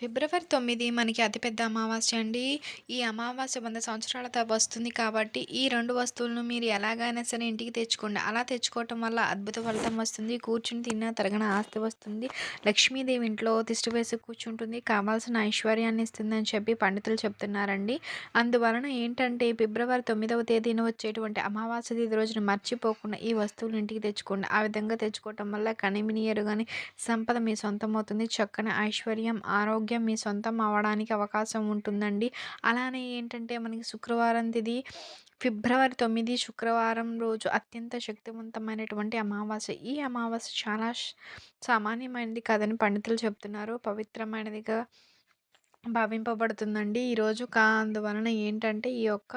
ఫిబ్రవరి తొమ్మిది మనకి అతిపెద్ద అమావాస్య అండి. ఈ అమావాస్య వంద సంవత్సరాలతో వస్తుంది కాబట్టి, ఈ రెండు వస్తువులను మీరు ఎలాగైనా సరే ఇంటికి తెచ్చుకోండి. అలా తెచ్చుకోవటం వల్ల అద్భుత ఫలితం వస్తుంది. కూర్చుని తిన్నా తరగన ఆస్తి వస్తుంది. లక్ష్మీదేవి ఇంట్లో తిష్టి వేసి కూర్చుంటుంది. కావాల్సిన ఐశ్వర్యాన్ని ఇస్తుందని చెప్పి పండితులు చెప్తున్నారండి. అందువలన ఏంటంటే ఫిబ్రవరి తొమ్మిదవ తేదీన వచ్చేటువంటి అమావాస్య తేదీ రోజున మర్చిపోకుండా ఈ వస్తువులు ఇంటికి తెచ్చుకోండి. ఆ విధంగా తెచ్చుకోవటం వల్ల కనిమినియరు కానీ సంపద మీ సొంతమవుతుంది. చక్కని ఐశ్వర్యం, ఆరోగ్యం మీ సొంతం అవ్వడానికి అవకాశం ఉంటుందండి. అలానే ఏంటంటే మనకి శుక్రవారం తిది ఫిబ్రవరి తొమ్మిది శుక్రవారం రోజు అత్యంత శక్తివంతమైనటువంటి అమావాస్య. ఈ అమావాస్య చాలా సామాన్యమైనది కాదని పండితులు చెప్తున్నారు. పవిత్రమైనదిగా భావింపబడుతుందండి ఈరోజు. కా అందువలన ఏంటంటే ఈ యొక్క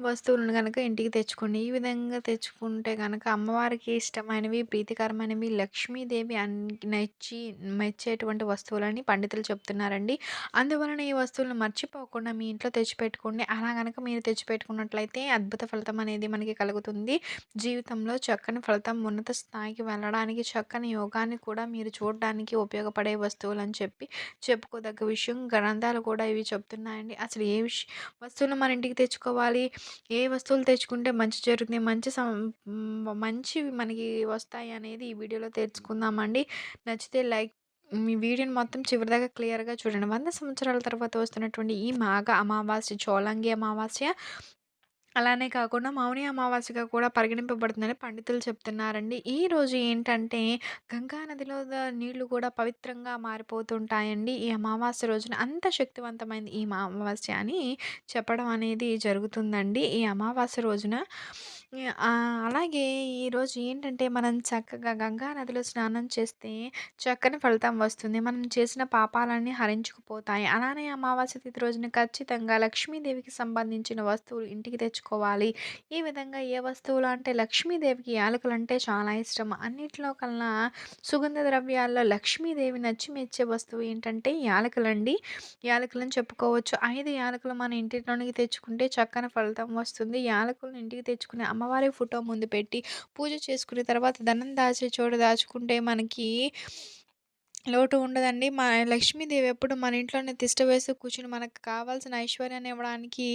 వస్తువులను గనక ఇంటికి తెచ్చుకోండి. ఈ విధంగా తెచ్చుకుంటే గనక అమ్మవారికి ఇష్టమైనవి, ప్రీతికరమైనవి, లక్ష్మీదేవి అన్ నచ్చి మెచ్చేటువంటి వస్తువులని పండితులు చెప్తున్నారండి. అందువలన ఈ వస్తువులను మర్చిపోకుండా మీ ఇంట్లో తెచ్చిపెట్టుకోండి. అలా గనక మీరు తెచ్చిపెట్టుకున్నట్లయితే అద్భుత ఫలితం అనేది మనకి కలుగుతుంది. జీవితంలో చక్కని ఫలితం, ఉన్నత స్థాయికి వెళ్ళడానికి చక్కని యోగాన్ని కూడా మీరు చూడడానికి ఉపయోగపడే వస్తువులని చెప్పి చెప్పుకోదగ్గ విషయం. గ్రంథాలు కూడా ఇవి చెప్తున్నాయండి. అసలు ఏ విష వస్తువులు మన ఇంటికి తెచ్చుకోవాలి, ఏ వస్తువులు తెచ్చుకుంటే మంచి జరుగుతుంది, మంచి సం మంచివి మనకి వస్తాయి అనేది ఈ వీడియోలో తెలుసుకుందామండి. నచ్చితే లైక్ మీ వీడియోని మొత్తం చివరిదాకా క్లియర్‌గా చూడండి. వంద సంవత్సరాల తర్వాత వస్తున్నటువంటి ఈ మాఘ అమావాస్య, చోళంగి అమావాస్య అలానే కాకుండా మౌని అమావాస్యగా కూడా పరిగణింపబడుతుందని పండితులు చెప్తున్నారండి. ఈ రోజు ఏంటంటే గంగా నదిలో ద నీళ్ళు కూడా పవిత్రంగా మారిపోతుంటాయండి. ఈ అమావాస్య రోజున అంత శక్తివంతమైంది ఈ అమావాస్య అని చెప్పడం అనేది జరుగుతుందండి. ఈ అమావాస్య రోజున అలాగే ఈరోజు ఏంటంటే మనం చక్కగా గంగా నదిలో స్నానం చేస్తే చక్కని ఫలితం వస్తుంది. మనం చేసిన పాపాలన్నీ హరించుకుపోతాయి. అలానే అమావాస్య తిథి రోజున ఖచ్చితంగా లక్ష్మీదేవికి సంబంధించిన వస్తువులు ఇంటికి తెచ్చుకోవాలి. ఈ విధంగా ఏ వస్తువులు అంటే లక్ష్మీదేవికి యాలకులంటే చాలా ఇష్టం. అన్నిట్లో కల్లా సుగంధ ద్రవ్యాల్లో లక్ష్మీదేవి నచ్చి మెచ్చే వస్తువు ఏంటంటే యాలకులండి. యాలకులని చెప్పుకోవచ్చు. 5 యాలకులు మన ఇంటిలోనికి తెచ్చుకుంటే చక్కని ఫలితం వస్తుంది. యాలకులను ఇంటికి తెచ్చుకునే అమ్మవారి ఫోటో ముందు పెట్టి పూజ చేసుకున్న తర్వాత ధనం దాచే చోట దాచుకుంటే మనకి లోటు ఉండదండి. మా లక్ష్మీదేవి ఎప్పుడు మన ఇంట్లోనే తిష్ట వేసి కూర్చుని మనకు కావాల్సిన ఐశ్వర్యాన్ని ఇవ్వడానికి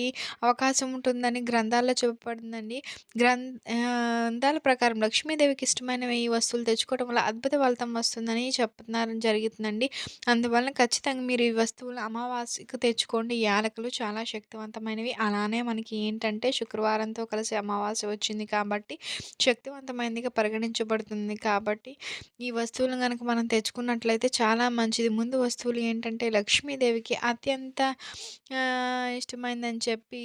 అవకాశం ఉంటుందని గ్రంథాల్లో చెప్పబడిందండి. గ్రం గ్రంథాల ప్రకారం లక్ష్మీదేవికి ఇష్టమైనవి ఈ వస్తువులు తెచ్చుకోవడం వల్ల అద్భుత ఫలితం వస్తుందని చెప్తున్నారు జరుగుతుందండి. అందువలన ఖచ్చితంగా మీరు ఈ వస్తువులు అమావాస్యకు తెచ్చుకోండి. యాలకులు చాలా శక్తివంతమైనవి. అలానే మనకి ఏంటంటే శుక్రవారంతో కలిసి అమావాస్య వచ్చింది కాబట్టి శక్తివంతమైనదిగా పరిగణించబడుతుంది కాబట్టి ఈ వస్తువులను కనుక మనం తెచ్చుకున్నట్లయితే చాలా మంచిది. ముందు వస్తువులు ఏంటంటే లక్ష్మీదేవికి అత్యంత ఇష్టమైందని చెప్పి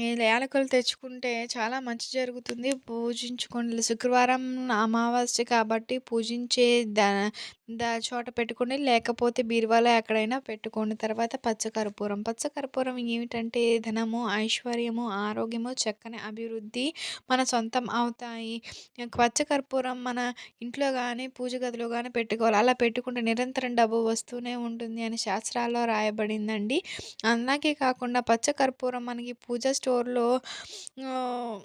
ఈ యాలకులు తెచ్చుకుంటే చాలా మంచి జరుగుతుంది. పూజించుకోండి. శుక్రవారం అమావాస్య కాబట్టి పూజించే ద ద చోట పెట్టుకోండి. లేకపోతే బీరువాలో ఎక్కడైనా పెట్టుకోండి. తర్వాత పచ్చకర్పూరం. పచ్చకర్పూరం ఏమిటంటే ధనము, ఐశ్వర్యము, ఆరోగ్యము, చక్కని అభివృద్ధి మన సొంతం అవుతాయి. పచ్చకర్పూరం మన ఇంట్లో కానీ పూజ గదిలో కానీ పెట్టుకోవాలి. అలా పెట్టుకుంటే నిరంతరం డబ్బు వస్తూనే ఉంటుంది అని శాస్త్రాల్లో రాయబడిందండి. అలాగే కాకుండా పచ్చకర్పూరం మనకి పూజ స్టోర్‌లో ఆహ్,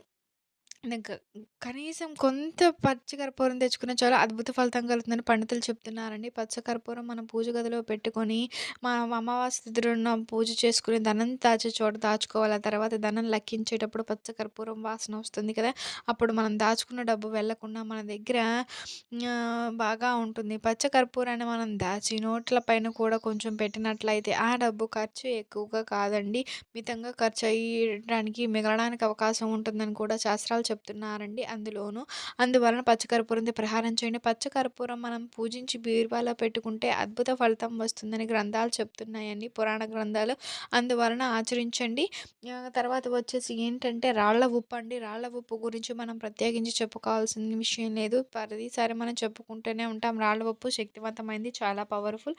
కనీసం కొంత పచ్చకర్పూరం తెచ్చుకున్న చాలా అద్భుత ఫలితం కలుగుతుందని పండితులు చెప్తున్నారండి. పచ్చకర్పూరం మనం పూజ గదిలో పెట్టుకొని మా అమావాస్య తిథి పూజ చేసుకుని ధనం దాచే చోట దాచుకోవాలి. ఆ తర్వాత ధనం లెక్కించేటప్పుడు పచ్చకర్పూరం వాసన వస్తుంది కదా! అప్పుడు మనం దాచుకున్న డబ్బు వెళ్ళకుండా మన దగ్గర ఆహ్, బాగా ఉంటుంది. పచ్చకర్పూరాన్ని మనం దాచి నోట్ల పైన కూడా కొంచెం పెట్టినట్లయితే ఆ డబ్బు ఖర్చు ఎక్కువగా కాదండి. మితంగా ఖర్చు అయ్యడానికి మిగలడానికి అవకాశం ఉంటుందని కూడా శాస్త్రాలు చెప్తున్నారండి అందులోనూ. అందువలన పచ్చకర్పూరంతో ప్రహారం చేయండి. పచ్చకర్పూరం మనం పూజించి బీరువాలో పెట్టుకుంటే అద్భుత ఫలితం వస్తుందని గ్రంథాలు చెప్తున్నాయండి. పురాణ గ్రంథాలు. అందువలన ఆచరించండి. తర్వాత వచ్చేసి ఏంటంటే రాళ్ళ ఉప్పు అండి. రాళ్ళ ఉప్పు గురించి మనం ప్రత్యేకించి చెప్పుకోవాల్సిన విషయం లేదు. ప్రతిసారి మనం చెప్పుకుంటూనే ఉంటాం. రాళ్ళ ఉప్పు శక్తివంతమైంది చాలా పవర్‌ఫుల్.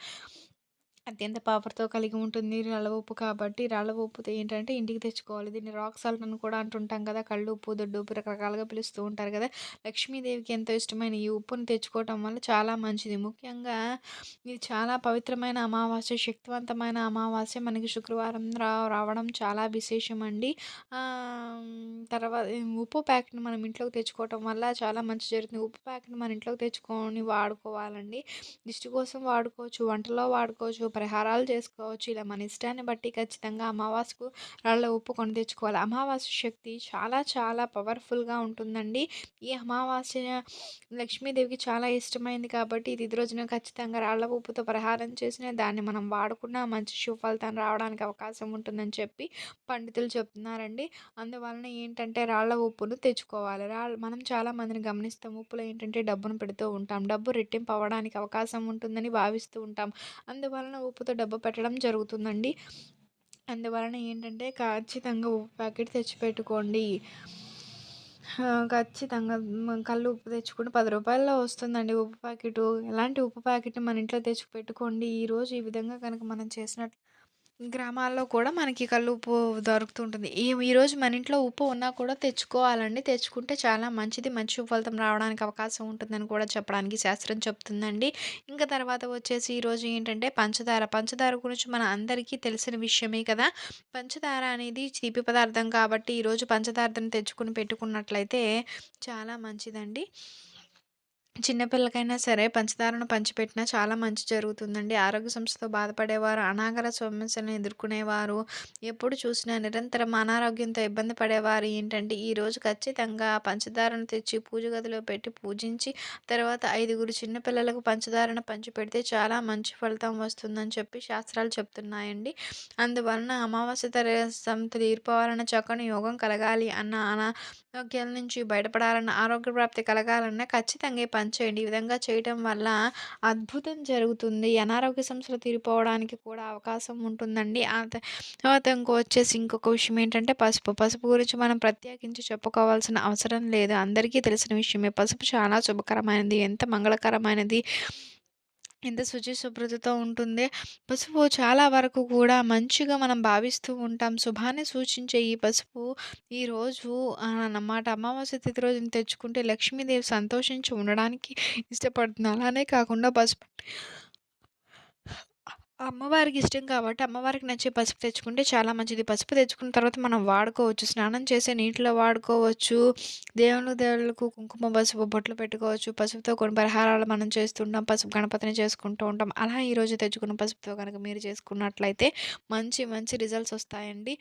అత్యంత పవర్‌తో కలిగి ఉంటుంది. రాళ్ళ ఉప్పు కాబట్టి రాళ్ళ ఉప్పుతో ఏంటంటే ఇంటికి తెచ్చుకోవాలి. దీన్ని రాక్ సాల్ట్ అని కూడా అంటుంటాం కదా! కళ్ళు ఉప్పు దొడ్డు ఉప్పు రకరకాలుగా పిలుస్తూ ఉంటారు కదా! లక్ష్మీదేవికి ఎంతో ఇష్టమైన ఈ ఉప్పుని తెచ్చుకోవటం వల్ల చాలా మంచిది. ముఖ్యంగా ఇది చాలా పవిత్రమైన అమావాస్య, శక్తివంతమైన అమావాస్య. మనకి శుక్రవారం రా రావడం చాలా విశేషమండి. అండి తర్వాత ఉప్పు ప్యాకెట్‌ని మనం ఇంట్లోకి తెచ్చుకోవటం వల్ల చాలా మంచి జరుగుతుంది. ఉప్పు ప్యాకెట్‌ని మన ఇంట్లోకి తెచ్చుకొని వాడుకోవాలండి. దిష్టి కోసం వాడుకోవచ్చు, వంటలో వాడుకోవచ్చు, పరిహారాలు చేసుకోవచ్చు. ఇలా మన ఇష్టాన్ని బట్టి ఖచ్చితంగా అమావాస్యకు రాళ్ళ ఉప్పు కొని తెచ్చుకోవాలి. అమావాస్య శక్తి చాలా చాలా పవర్‌ఫుల్‌గా ఉంటుందండి. ఈ అమావాస్య లక్ష్మీదేవికి చాలా ఇష్టమైంది కాబట్టి ఇది ఇది రోజున ఖచ్చితంగా రాళ్ళ ఉప్పుతో పరిహారం చేసిన దాన్ని మనం వాడుకున్న మంచి శుభ రావడానికి అవకాశం ఉంటుందని చెప్పి పండితులు చెప్తున్నారండి. అందువలన ఏంటంటే రాళ్ళ ఉప్పును తెచ్చుకోవాలి. రాళ్ళు మనం చాలామందిని గమనిస్తాం. ఉప్పులో ఏంటంటే డబ్బును పెడుతూ ఉంటాం. డబ్బు రెట్టింపు అవ్వడానికి అవకాశం ఉంటుందని భావిస్తూ ఉంటాం. అందువలన ఉప్పుతో డబ్బు పెట్టడం జరుగుతుందండి. అందువలన ఏంటంటే ఖచ్చితంగా ఉప్పు ప్యాకెట్ తెచ్చిపెట్టుకోండి. ఖచ్చితంగా కళ్ళు ఉప్పు తెచ్చుకుంటే పది రూపాయల్లో వస్తుందండి ఉప్పు ప్యాకెటు. ఎలాంటి ఉప్పు ప్యాకెట్ మన ఇంట్లో తెచ్చి పెట్టుకోండి. ఈరోజు ఈ విధంగా కనుక మనం చేసినట్లు గ్రామాల్లో కూడా మనకి కల్లుప్పు దొరుకుతుంటుంది. ఈ ఈరోజు మన ఇంట్లో ఉప్పు ఉన్నా కూడా తెచ్చుకోవాలండి. తెచ్చుకుంటే చాలా మంచిది. మంచి ఫలితం రావడానికి అవకాశం ఉంటుందని కూడా చెప్పడానికి శాస్త్రం చెప్తుందండి. ఇంకా తర్వాత వచ్చేసి ఈరోజు ఏంటంటే పంచదార. పంచదార గురించి మన అందరికీ తెలిసిన విషయమే కదా! పంచదార అనేది తీపి పదార్థం కాబట్టి ఈరోజు పంచదారను తెచ్చుకొని పెట్టుకున్నట్లయితే చాలా మంచిదండి. చిన్నపిల్లకైనా సరే పంచదారను పంచిపెట్టినా చాలా మంచి జరుగుతుందండి. ఆరోగ్య సమస్యతో బాధపడేవారు, అనాగర సమస్యలను ఎదుర్కొనేవారు, ఎప్పుడు చూసినా నిరంతరం అనారోగ్యంతో ఇబ్బంది పడేవారు ఏంటంటే ఈరోజు ఖచ్చితంగా పంచదారను తెచ్చి పూజ గదిలో పెట్టి పూజించి తర్వాత ఐదుగురు చిన్న పిల్లలకు పంచదారను పంచిపెడితే చాలా మంచి ఫలితం వస్తుందని చెప్పి శాస్త్రాలు చెప్తున్నాయండి. అందువలన అమావాస్య తరసం తీరిపోవాలన్న చక్కని యోగం కలగాలి అన్న అనారోగ్యాల నుంచి బయటపడాలన్న ఆరోగ్య ప్రాప్తి కలగాలన్నా ఖచ్చితంగా ఈ పని చేయండి. ఈ విధంగా చేయటం వల్ల అద్భుతం జరుగుతుంది. అనారోగ్య సమస్యలు తీరిపోవడానికి కూడా అవకాశం ఉంటుందండి. ఆ తర్వాత ఇంకో వచ్చేసి ఇంకొక విషయం ఏంటంటే పసుపు. పసుపు గురించి మనం ప్రత్యేకించి చెప్పుకోవాల్సిన అవసరం లేదు. అందరికీ తెలిసిన విషయమే. పసుపు చాలా శుభకరమైనది. ఎంత మంగళకరమైనది. ఎంత శుచి శుభ్రతతో ఉంటుంది. పసుపు చాలా వరకు కూడా మంచిగా మనం భావిస్తూ ఉంటాం. శుభాన్ని సూచించే ఈ పసుపు ఈరోజు అన్నమాట అమావాస్య తిథి రోజున తెచ్చుకుంటే లక్ష్మీదేవి సంతోషించి ఉండడానికి ఇష్టపడుతుంది. అలానే కాకుండా పసుపు అమ్మవారికి ఇష్టం కాబట్టి అమ్మవారికి నచ్చే పసుపు తెచ్చుకుంటే చాలా మంచిది. పసుపు తెచ్చుకున్న తర్వాత మనం వాడుకోవచ్చు. స్నానం చేసే నీటిలో వాడుకోవచ్చు. దేవుళ్ళు దేవుళ్ళకు కుంకుమ పసుపు బొట్లు పెట్టుకోవచ్చు. పసుపుతో కొన్ని పరిహారాలు మనం చేస్తుంటాం. పసుపు గణపతిని చేసుకుంటూ ఉంటాం. అలా ఈరోజు తెచ్చుకున్న పసుపుతో కనుక మీరు చేసుకున్నట్లయితే మంచి మంచి రిజల్ట్స్ వస్తాయండి.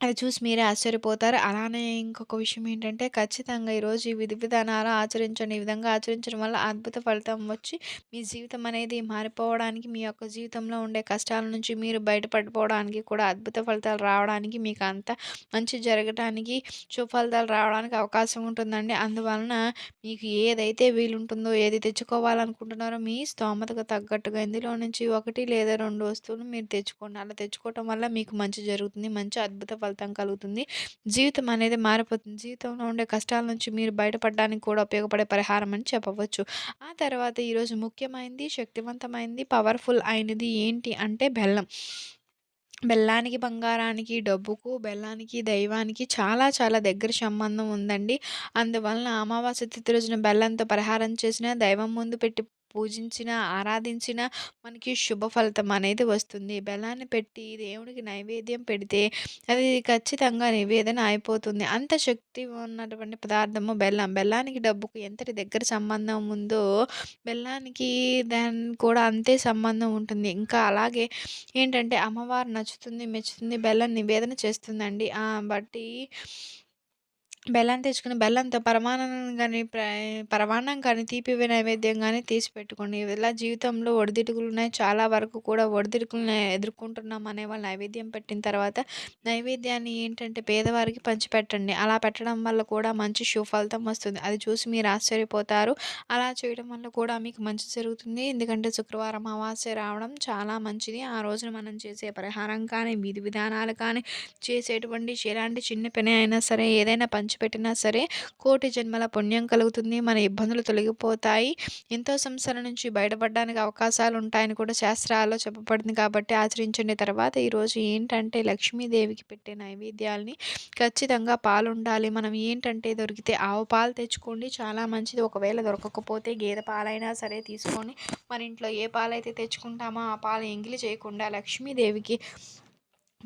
అది చూసి మీరే ఆశ్చర్యపోతారు. అలానే ఇంకొక విషయం ఏంటంటే ఖచ్చితంగా ఈరోజు ఈ విధి విధానాలు ఆచరించండి. ఈ విధంగా ఆచరించడం వల్ల అద్భుత ఫలితం వచ్చి మీ జీవితం అనేది మారిపోవడానికి, మీ యొక్క జీవితంలో ఉండే కష్టాల నుంచి మీరు బయటపడిపోవడానికి కూడా అద్భుత ఫలితాలు రావడానికి, మీకు అంతా మంచి జరగటానికి, సుఫలితాలు రావడానికి అవకాశం ఉంటుందండి. అందువలన మీకు ఏదైతే వీలుంటుందో, ఏది తెచ్చుకోవాలనుకుంటున్నారో మీ స్తోమతకు తగ్గట్టుగా ఇందులో నుంచి 1 లేదా 2 వస్తువులు మీరు తెచ్చుకోండి. అలా తెచ్చుకోవటం వల్ల మీకు మంచి జరుగుతుంది. మంచి అద్భుత ఫలితం కలుగుతుంది. జీవితం అనేది మారిపోతుంది. జీవితంలో ఉండే కష్టాల నుంచి మీరు బయటపడడానికి కూడా ఉపయోగపడే పరిహారం అని చెప్పవచ్చు. ఆ తర్వాత ఈరోజు ముఖ్యమైనది, శక్తివంతమైనది, పవర్‌ఫుల్ అయినది ఏంటి అంటే బెల్లం. బెల్లానికి, బంగారానికి, డబ్బుకు, బెల్లానికి, దైవానికి చాలా చాలా దగ్గర సంబంధం ఉందండి. అందువలన అమావాస్య తిథి రోజున బెల్లంతో పరిహారం చేసినా, దైవం ముందు పెట్టి పూజించినా, ఆరాధించినా మనకి శుభ ఫలితం అనేది వస్తుంది. బెల్లాన్ని పెట్టి దేవుడికి నైవేద్యం పెడితే అది ఖచ్చితంగా నివేదన అయిపోతుంది. అంత శక్తి ఉన్నటువంటి పదార్థము బెల్లం. బెల్లానికి, డబ్బుకు ఎంతటి దగ్గర సంబంధం ఉందో బెల్లానికి దానికి కూడా అంతే సంబంధం ఉంటుంది. ఇంకా అలాగే ఏంటంటే అమ్మవారు నచ్చుతుంది, మెచ్చుతుంది, బెల్లం నివేదన చేస్తుందండి. బట్టి బెల్లం తెచ్చుకుని బెల్లంతో పరమాన్నం కానీ ప్ర పరమాన్నం కానీ, తీపి నైవేద్యం కానీ తీసి పెట్టుకోండి. ఇలా జీవితంలో ఒడిదుడుకులున్నాయి. చాలా వరకు కూడా ఒడిదుడుకులను ఎదుర్కొంటున్నాం అనేవాళ్ళు నైవేద్యం పెట్టిన తర్వాత నైవేద్యాన్ని ఏంటంటే పేదవారికి పంచిపెట్టండి. అలా పెట్టడం వల్ల కూడా మంచి సుఫలితం వస్తుంది. అది చూసి మీరు ఆశ్చర్యపోతారు. అలా చేయడం వల్ల కూడా మీకు మంచి జరుగుతుంది. ఎందుకంటే శుక్రవారం అమావాస్య రావడం చాలా మంచిది. ఆ రోజున మనం చేసే పరిహారం కానీ, విధి విధానాలు కానీ, చేసేటువంటి ఎలాంటి చిన్న పని అయినా సరే ఏదైనా పంచి విడిచిపెట్టినా సరే కోటి జన్మల పుణ్యం కలుగుతుంది. మన ఇబ్బందులు తొలగిపోతాయి. ఎంతో సంస్థల నుంచి బయటపడడానికి అవకాశాలు ఉంటాయని కూడా శాస్త్రాల్లో చెప్పబడింది కాబట్టి ఆచరించండి. తర్వాత ఈరోజు ఏంటంటే లక్ష్మీదేవికి పెట్టే నైవేద్యాలని ఖచ్చితంగా పాలు ఉండాలి మనం ఏంటంటే దొరికితే ఆవు పాలు తెచ్చుకోండి. చాలా మంచిది. ఒకవేళ దొరకకపోతే గేదె పాలైనా సరే తీసుకొని మన ఇంట్లో ఏ పాలైతే తెచ్చుకుంటామో ఆ పాలు ఎంగిలి చేయకుండా లక్ష్మీదేవికి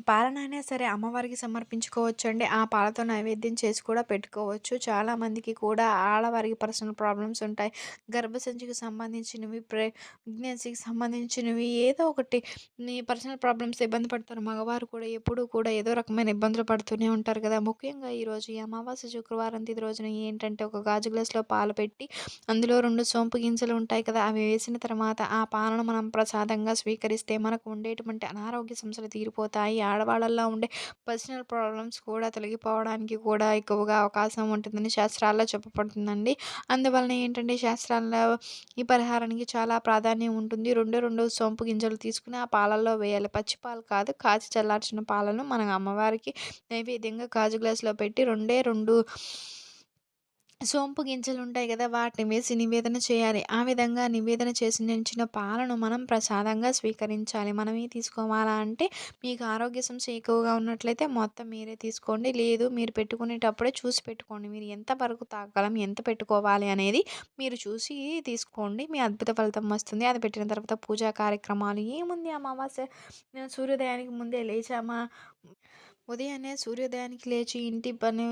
పాలనైనా సరే అమ్మవారికి సమర్పించుకోవచ్చండి. ఆ పాలతో నైవేద్యం చేసి కూడా పెట్టుకోవచ్చు. చాలామందికి కూడా ఆడవారికి పర్సనల్ ప్రాబ్లమ్స్ ఉంటాయి. గర్భసంచికి సంబంధించినవి ప్రెగ్నెన్సీకి సంబంధించినవి ఏదో ఒకటి నీ పర్సనల్ ప్రాబ్లమ్స్ ఇబ్బంది పడతారు. మగవారు కూడా ఎప్పుడూ కూడా ఏదో రకమైన ఇబ్బందులు పడుతూనే ఉంటారు కదా. ముఖ్యంగా ఈరోజు ఈ అమావాస్య శుక్రవారం తిది రోజున ఏంటంటే ఒక గాజు గ్లాస్లో పాలు పెట్టి అందులో రెండు సోంపు గింజలు ఉంటాయి కదా. అవి వేసిన తర్వాత ఆ పాలను మనం ప్రసాదంగా స్వీకరిస్తే మనకు ఉండేటువంటి అనారోగ్య సమస్యలు తీరిపోతాయి. ఆడవాళ్ళల్లో ఉండే పర్సనల్ ప్రాబ్లమ్స్ కూడా తొలగిపోవడానికి కూడా ఎక్కువగా అవకాశం ఉంటుందని శాస్త్రాల్లో చెప్పబడుతుందండి. అందువలన ఏంటంటే శాస్త్రాల్లో ఈ పరిహారానికి చాలా ప్రాధాన్యం ఉంటుంది. రెండు రెండు సోంపు గింజలు తీసుకుని ఆ పాలల్లో వేయాలి. పచ్చి పాలు కాదు కాచి చల్లార్చిన పాలను మన అమ్మవారికి నైవేద్యంగా గాజు గ్లాసులో పెట్టి రెండే రెండు సోంపు గింజలు ఉంటాయి కదా వాటిని వేసి నివేదన చేయాలి. ఆ విధంగా నివేదన చేసి నించిన పాలను మనం ప్రసాదంగా స్వీకరించాలి. మనమే తీసుకోవాలా అంటే మీకు ఆరోగ్య సమస్య ఎక్కువగా ఉన్నట్లయితే మొత్తం మీరే తీసుకోండి. లేదు మీరు పెట్టుకునేటప్పుడే చూసి పెట్టుకోండి. మీరు ఎంత వరకు తాగలం ఎంత పెట్టుకోవాలి అనేది మీరు చూసి తీసుకోండి. మీ అద్భుత ఫలితం వస్తుంది. అది పెట్టిన తర్వాత పూజా కార్యక్రమాలు. ఏముంది అమావాస్య సూర్యోదయానికి ముందే లేచామా? ఉదయాన్నే సూర్యోదయానికి లేచి ఇంటి పని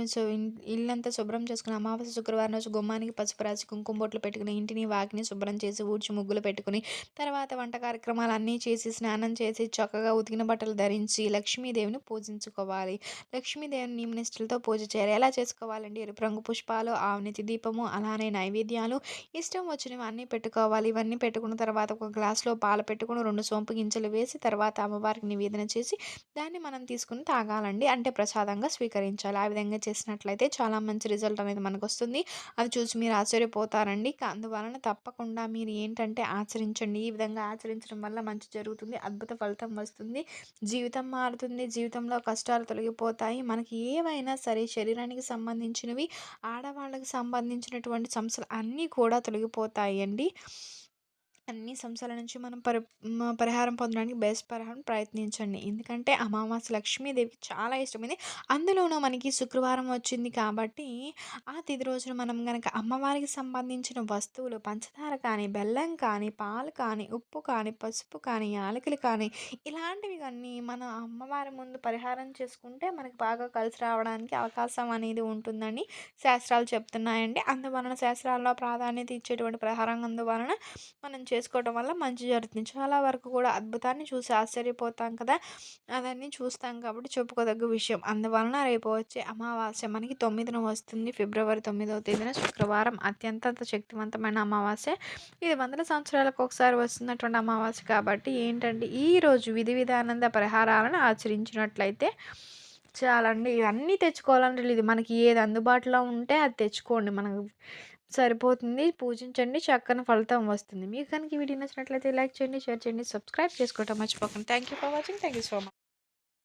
ఇల్లంతా శుభ్రం చేసుకుని అమావాస్య శుక్రవారం రోజు గుమ్మానికి పసుపు రాసి కుంకుమ బొట్లు పెట్టుకుని ఇంటిని వాకిని శుభ్రం చేసి ఊడ్చి ముగ్గులు పెట్టుకుని తర్వాత వంట కార్యక్రమాలు అన్నీ చేసి స్నానం చేసి చక్కగా ఉతికిన బట్టలు ధరించి లక్ష్మీదేవిని పూజించుకోవాలి. లక్ష్మీదేవిని నియమనిష్టలతో పూజ చేయాలి. ఎలా చేసుకోవాలండి? ఎరుపు రంగు పుష్పాలు ఆవునితి దీపము అలానే నైవేద్యాలు. ఇష్టం వచ్చినవి అన్నీ పెట్టుకోవాలి. ఇవన్నీ పెట్టుకున్న తర్వాత ఒక గ్లాస్లో పాలు పెట్టుకుని రెండు సోంపు గింజలు వేసి తర్వాత అమ్మవారికి నివేదన చేసి దాన్ని మనం తీసుకుని తాగాలి ఇవ్వండి అంటే ప్రసాదంగా స్వీకరించాలి. ఆ విధంగా చేసినట్లయితే చాలా మంచి రిజల్ట్ అనేది మనకు వస్తుంది అది చూసి మీరు ఆశ్చర్యపోతారండి. అందువలన తప్పకుండా మీరు ఏంటంటే ఆచరించండి. ఈ విధంగా ఆచరించడం వల్ల మంచి జరుగుతుంది. అద్భుత ఫలితం వస్తుంది. జీవితం మారుతుంది. జీవితంలో కష్టాలు తొలగిపోతాయి. మనకి ఏవైనా సరే శరీరానికి సంబంధించినవి ఆడవాళ్ళకి సంబంధించినటువంటి సమస్యలు అన్నీ కూడా తొలగిపోతాయి అండి అన్ని సంస్థల నుంచి మనం పరి పరిహారం పొందడానికి బెస్ట్ పరిహారం ప్రయత్నించండి. ఎందుకంటే అమావాస్య లక్ష్మీదేవికి చాలా ఇష్టమైంది. అందులోనూ మనకి శుక్రవారం వచ్చింది కాబట్టి ఆ తిది రోజున మనం కనుక అమ్మవారికి సంబంధించిన వస్తువులు పంచదార కానీ బెల్లం కానీ పాలు కానీ ఉప్పు కానీ పసుపు కానీ యాలకులు కానీ ఇలాంటివి కానీ మన అమ్మవారి ముందు పరిహారం చేసుకుంటే మనకి బాగా కలిసి రావడానికి అవకాశం అనేది ఉంటుందని శాస్త్రాలు చెప్తున్నాయండి. అందువలన శాస్త్రాల్లో ప్రాధాన్యత ఇచ్చేటువంటి పరిహారం అందువలన మనం చే చేసుకోవడం వల్ల మంచి జరుగుతుంది. చాలా వరకు కూడా అద్భుతాన్ని చూసి ఆశ్చర్యపోతాం కదా? అదన్నీ చూస్తాం కాబట్టి చెప్పుకోదగ్గ విషయం. అందువలన రేపు వచ్చే అమావాస్య మనకి తొమ్మిదిన వస్తుంది. ఫిబ్రవరి తొమ్మిదవ తేదీన శుక్రవారం. అత్యంత శక్తివంతమైన అమావాస్య. ఇది వందల సంవత్సరాలకు ఒకసారి వస్తున్నటువంటి అమావాస్య కాబట్టి ఏంటంటే ఈరోజు విధి విధానంద పరిహారాలను ఆచరించినట్లయితే చాలండి. ఇవన్నీ తెచ్చుకోవాలంటే ఇది మనకి ఏది అందుబాటులో ఉంటే అది తెచ్చుకోండి. మనకు సరిపోతుంది. పూజించండి. చక్కని ఫలితం వస్తుంది. మీకు కనుక వీడియో నచ్చినట్లయితే లైక్ చేయండి షేర్ చేయండి సబ్స్క్రైబ్ చేసుకోవటం మర్చిపోకండి. Thank you for watching. Thank you so much.